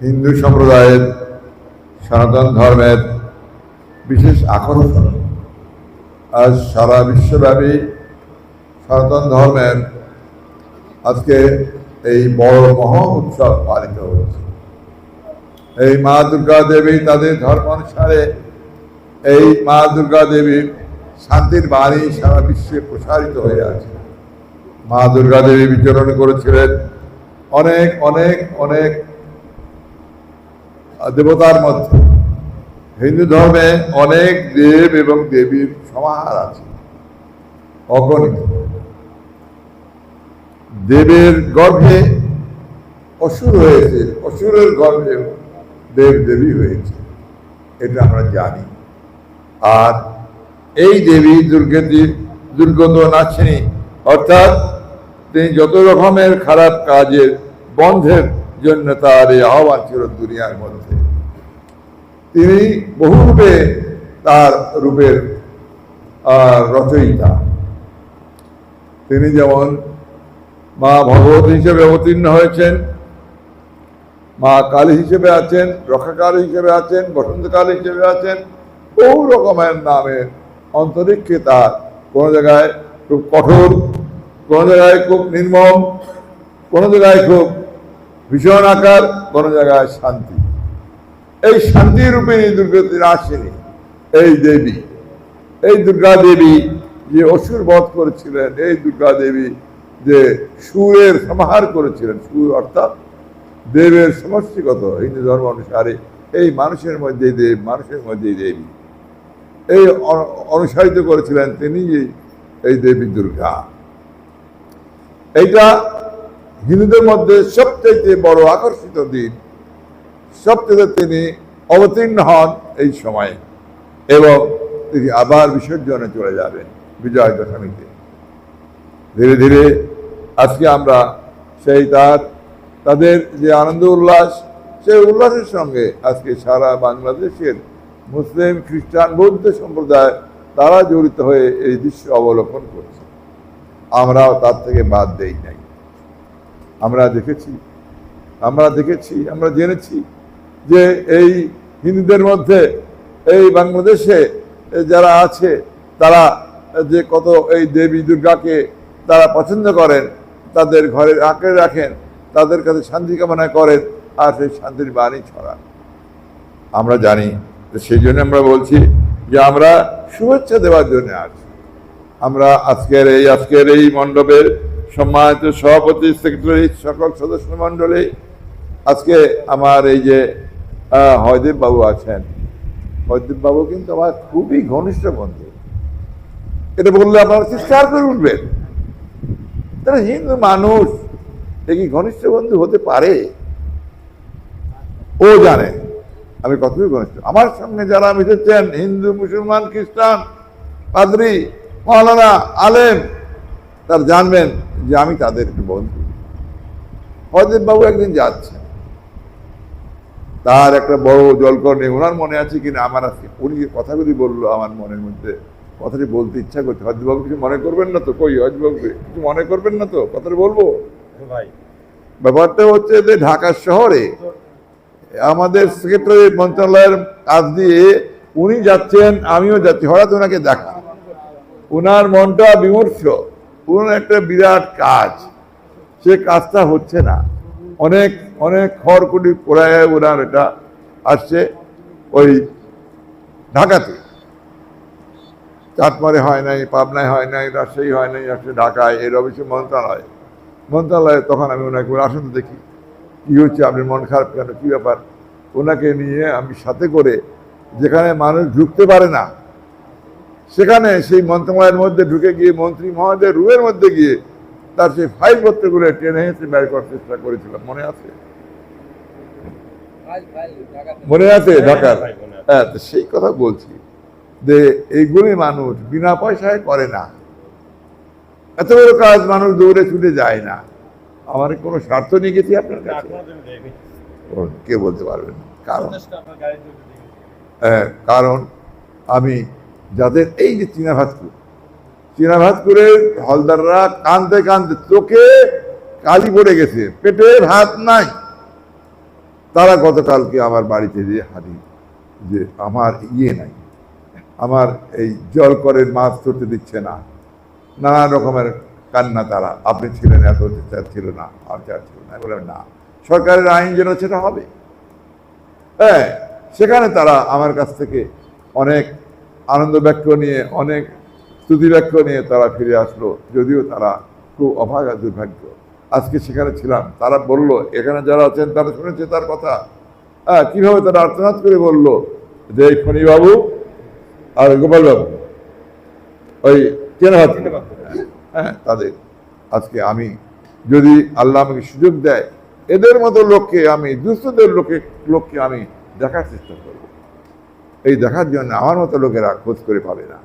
হিন্দু সম্প্রদায়ের সনাতন ধর্মের বিশেষ আকর্ষণ। আজ সারা বিশ্বব্যাপী সনাতন ধর্মের আজকে এই বড় মহা উৎসব পালিত হচ্ছে। এই মা দুর্গা দেবী তাদের ধর্ম অনুসারে এই মা দুর্গা দেবীর শান্তির বাণী সারা বিশ্বে প্রসারিত হয়ে আছে। মা দুর্গা দেবী বিচরণ করেছিলেন অনেক অনেক অনেক দেবতার মধ্যে। হিন্দু ধর্মে অনেক দেব এবং দেবীর সমাহার আছে। অগণিত। দেবের গর্ভে অসুর হয়েছে। অসুরের গর্ভে দেব দেবী হয়েছে। এটা আমরা জানি। আর এই দেবী দুর্গতি, দুর্গত নাচিনী, অর্থাৎ তিনি যত রকমের খারাপ কাজের বন্ধের জন্য তার এই আহ্বান ছিল দুনিয়ার মধ্যে। তিনি বহুরূপে তার রূপের রচয়িতা। তিনি যেমন মা ভগবত হিসেবে অবতীর্ণ হয়েছেন, মা কালী হিসেবে আছেন রক্ষাকালী হিসেবে আছেন, বসন্তকাল হিসেবে আছেন, বহু রকমের নামের অন্তরিক্ষে তার কোনো জায়গায় খুব কঠোর, কোনো জায়গায় খুব নির্মম, কোনো জায়গায় খুব ভীষণ আকার, কোনো জায়গায় শান্তি। এই শান্তি রূপিণী দুর্গতির আসেনি। এই দেবী, এই দুর্গা দেবী যে অসুর বধ করেছিলেন, এই দুর্গা দেবী যে সুরের সমাহার করেছিলেন, সুর অর্থাৎ দেবের সমষ্টিগত, হিন্দু ধর্ম অনুসারে এই মানুষের মধ্যেই দেব, মানুষের মধ্যেই দেবী। এই অনুসারিত করেছিলেন তিনি এই- এই দেবী দুর্গা। এইটা হিন্দুদের মধ্যে সবচেয়ে বড় আকর্ষিত দিন, সবচেয়ে তিনি অবতীর্ণ হন এই সময়ে এবং তিনি আবার বিসর্জনে চলে যাবেন বিজয় দশমীতে। ধীরে ধীরে আজকে আমরা সেই তার, তাদের যে আনন্দ উল্লাস, সেই উল্লাসের সঙ্গে আজকে সারা বাংলাদেশের মুসলিম, খ্রিস্টান, বৌদ্ধ সম্প্রদায় তারা জড়িত হয়ে এই দৃশ্য অবলোকন করছে। আমরাও তার থেকে বাদ দেই নাই। আমরা দেখেছি আমরা দেখেছি, আমরা জেনেছি যে এই হিন্দুদের মধ্যে, এই বাংলাদেশে যারা আছে, তারা যে কত এই দেবী দুর্গাকে তারা পছন্দ করেন, তাদের ঘরে আঁকড়ে রাখেন, তাদের কাছে শান্তি কামনা করেন আর সেই শান্তির বাণী ছড়ান। আমরা জানি সেই জন্য আমরা বলছি যে আমরা শুভেচ্ছা দেওয়ার জন্য আছি আমরা আজকের এই আজকের এই মণ্ডপের সম্মানিত সভাপতি, সেক্রেটারি, সকল সদস্য মণ্ডলী আজকে আমার এই যে হয়দেব বাবু আছেন। হয়দেব বাবু কিন্তু আমার খুবই ঘনিষ্ঠ বন্ধু। এটা বললে আপনারা চিৎকার করে উঠবেন। তারা হিন্দু মানুষ কি ঘনিষ্ঠ বন্ধু হতে পারে? ও জানে, আমি কতই ঘনিষ্ঠ। আমার সঙ্গে যারা মিশেছেন হিন্দু, মুসলমান, খ্রিস্টান, পাদ্রি, মৌলানা, আলেম, তার জানবেন যে আমি তাদের বন্ধু। হয়দেব বাবু একদিন যাচ্ছেন। তার একটা বড় জলকর নেই। ওনার মনে আছে কিনা আমার আজকে উনি যে কথাগুলি বলল আমার মনের মধ্যে কথাটি বলতে ইচ্ছা করছে। হজবাবু কিছু মনে করবেন না তো? কই হয়দেবাবু কিছু মনে করবেন না তো? কথাটা বলব? ভাই। ব্যাপারটা হচ্ছে যে ঢাকা শহরে আমাদের সেক্রেটারি মন্ত্রণালয়ের কাজ দিয়ে উনি যাচ্ছেন আমিও যাচ্ছি। হঠাৎ ওনাকে দেখা। ওনার মনটা বিমর্ষ। ওনার একটা বিরাট কাজ। সে কাজটা হচ্ছে না। অনেক অনেক খড়কুটি পোড়ায় ওনার এটা আসছে ওই ঢাকাতে। চাটমারে হয় নাই, পাবনায় হয় নাই, রাজশাহী হয় নাই আসছে ঢাকায়, এর অবশ্যই মন্ত্রণালয়। মন্ত্রণালয়ে তখন আমি ওনাকে আসুন দেখি, কী হচ্ছে আপনার মন খারাপ কেন, কী ব্যাপার? ওনাকে নিয়ে আমি সাথে করে যেখানে মানুষ ঢুকতে পারে না, সেখানে সেই মন্ত্রণালয়ের মধ্যে ঢুকে গিয়ে মন্ত্রী মহোদয়ের রুমের মধ্যে গিয়ে তার সেই ফাইলপত্রগুলো টেনে হেঁচে বের করার চেষ্টা করেছিলাম। মনে আছে? মনে আছে? ঢাকার। ভাই, মনে আছে। হ্যাঁ সেই কথা বলছি যে এইগুলি মানুষ বিনা পয়সায় করে না। এত বড় কাজ মানুষ দৌড়ে ছুটে যায় না। আমার কোনো স্বার্থ নিয়ে গেছি আপনার কাছে? কে বলতে পারবেন কারণ। হ্যাঁ, কারণ আমি যাদের এই যে চীনাভাতপুর চীনাভাতপুরের হলদাররা কানতে কানতে চোখে কালি পড়ে গেছে, পেটে ভাত নাই। তারা গতকালকে আমার বাড়িতে দিয়ে হাজির যে আমার ইয়ে নাই, আমার এই জল করের মাছ ধরতে দিচ্ছে না নানা রকমের কান্না তারা, আপনি ছিলেন এত অত্যাচার ছিল না, অত্যাচার ছিল না বললাম না। সরকারের আইন যেন সেটা হবে। হ্যাঁ সেখানে তারা আমার কাছ থেকে অনেক আনন্দ বাক্য নিয়ে, অনেক স্তুতি বাক্য নিয়ে তারা ফিরে আসলো। যদিও তারা খুব অভাগা, দুর্ভাগ্য। আজকে সেখানে ছিলাম। তারা বলল, এখানে যারা আছেন, তারা শুনেছে তার কথা। হ্যাঁ কীভাবে তারা আর্তনাদ করে বলল? যে এই ফণিবাবু আর গোপালবাবু, ওই কেন হ্যাঁ তাদের। আজকে আমি যদি আল্লাহ আমাকে সুযোগ দেয়, এদের মতো লোককে আমি, দুস্থদের লোকে, লোককে আমি দেখার চেষ্টা করব। এই দেখার জন্য আমার মতো লোকেরা খোঁজ করে পাবে না।